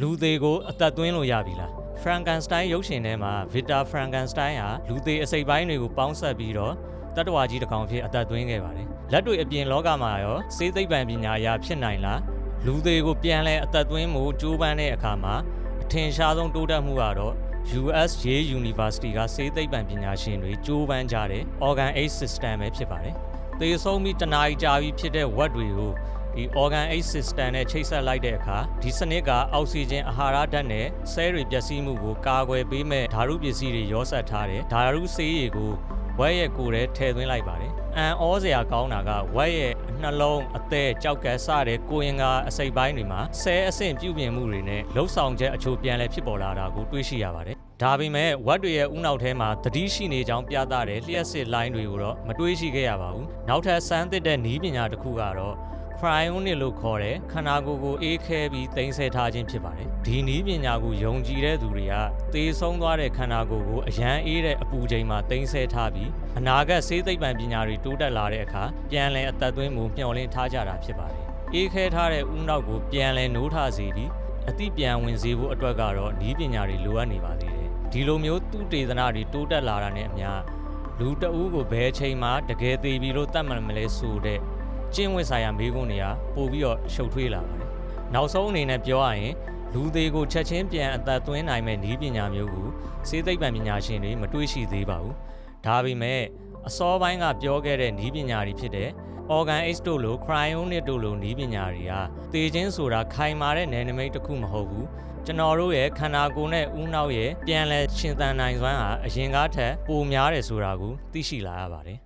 လူသေးကိုအသက်သွင်းလို့ရပြီလား Frankenstein ရုပ်ရှင်ထဲမှာ Victor Frankenstein ဟာလူသေးအစိပ်ပိုင်းတွေကိုပေါင်းစပ်ပြီးတော့တတ္တဝါကြီးတစ်ကောင်ဖြစ်အသက်သွင်းခဲ့ပါတယ်လက်တွေ့အပြင်လောကမှာရောစေသိပ္ပံပညာအရာဖြစ်နိုင်လားလူသေးကိုပြန်လဲအသက်သွင်းမှုကြိုးပမ်းတဲ့အခါမှာအထင်ရှားဆုံးတိုးတက်မှုကတော့ US Yale University ကစေသိပ္ပံပညာရှင်တွေကြိုးပမ်းကြတဲ့ organ aid system ပဲဖြစ်ပါတယ်သေဆုံးပြီးတနားကြာပြီးဖြစ်တဲ့ဝက်တွေကို ဒီ organ aid system နဲ့ချိတ်ဆက်လိုက်တဲ့အခါဒီစနစ်ကအောက်ဆီဂျင်အာဟာရဓာတ်နဲ့ဆဲတွေပျက်စီးမှုကိုကာကွယ်ပေးမဲ့ဓာတုပစ္စည်းတွေရောစပ်ထားတဲ့ဓာတုဆေးရည်ကိုဝက်ရဲ့ကိုယ်ထဲထည့်သွင်းလိုက်ပါတယ်။အန်ဩစရာကောင်းတာကဝက်ရဲ့နှလုံးအသက်ကြောက်ကဲစတဲ့ကိုရင်ကအစိပ်ပိုင်းတွေမှာဆဲအဆင့်ပြုပြင်မှုတွေနဲ့လှုပ်ဆောင်ချက်အချို့ပြန်လဲဖြစ်ပေါ်လာတာကိုတွေ့ရှိရပါတယ်။ဒါပေမဲ့ဝက်တွေရဲ့ဥနောက်ထဲမှာသတိရှိနေကြောင်းပြသတဲ့လျှက်စစ်လိုင်းတွေကိုတော့မတွေးရှိခဲ့ရပါဘူး။နောက်ထပ်စမ်းသစ်တဲ့နီးပညာတစ်ခုကတော့ cryonic လို့ခေါ်တဲ့ခန္ဓာကိုယ်ကိုအေးခဲပြီးတင်ဆက်ထားခြင်းဖြစ်ပါတယ်။ဒီနီးပညာကိုယုံကြည်တဲ့သူတွေကသေဆုံးသွားတဲ့ခန္ဓာကိုယ်ကိုအရန်အေးတဲ့အပူချိန်မှာတင်ဆက်ထားပြီးအနာဂတ်ဆေးသိပ္ပံပညာတွေတိုးတက်လာတဲ့အခါပြန်လည်အသက်သွင်းမှုမျှော်လင့်ထားကြတာဖြစ်ပါတယ်။အေးခဲထားတဲ့ဥနောက်ကိုပြန်လည်နိုးထစေပြီးအသိပြန်ဝင်စေဖို့အတွက်ကတော့နီးပညာတွေလိုအပ်နေပါသေးတယ်။ဒီလိုမျိုးသူတေသနာတွေတိုးတက်လာတာနဲ့အမျှလူတအူးကိုဘယ်ချိန်မှတကယ်သေးပြီလို့တတ်မှတ်မလဲဆိုတဲ့ ကျင့်ဝတ်ဆိုင်ရာမိကုန်းတွေကပို့ပြီးတော့ရှုပ်ထွေးလာပါတယ်။နောက်ဆုံးအနေနဲ့ပြောရရင်လူသေးကိုချက်ချင်းပြန်အသက်သွင်းနိုင်မဲ့နည်းပညာမျိုးကိုစေသိပ္ပံပညာရှင်တွေမတွေးရှိသေးပါဘူး။ဒါပေမဲ့အစောပိုင်းကပြောခဲ့တဲ့နည်းပညာတွေဖြစ်တဲ့ organ X တို့လို cryonic တို့လိုနည်းပညာတွေကသေခြင်းဆိုတာခိုင်မာတဲ့နယ်နိမိတ်တစ်ခုမဟုတ်ဘူးကျွန်တော်တို့ရဲ့ခန္ဓာကိုယ်နဲ့ဥနောက်ရဲ့ပြန်လဲရှင်သန်နိုင်စွမ်းဟာအရင်ကားထက်ပိုများတယ်ဆိုတာကိုသိရှိလာရပါတယ်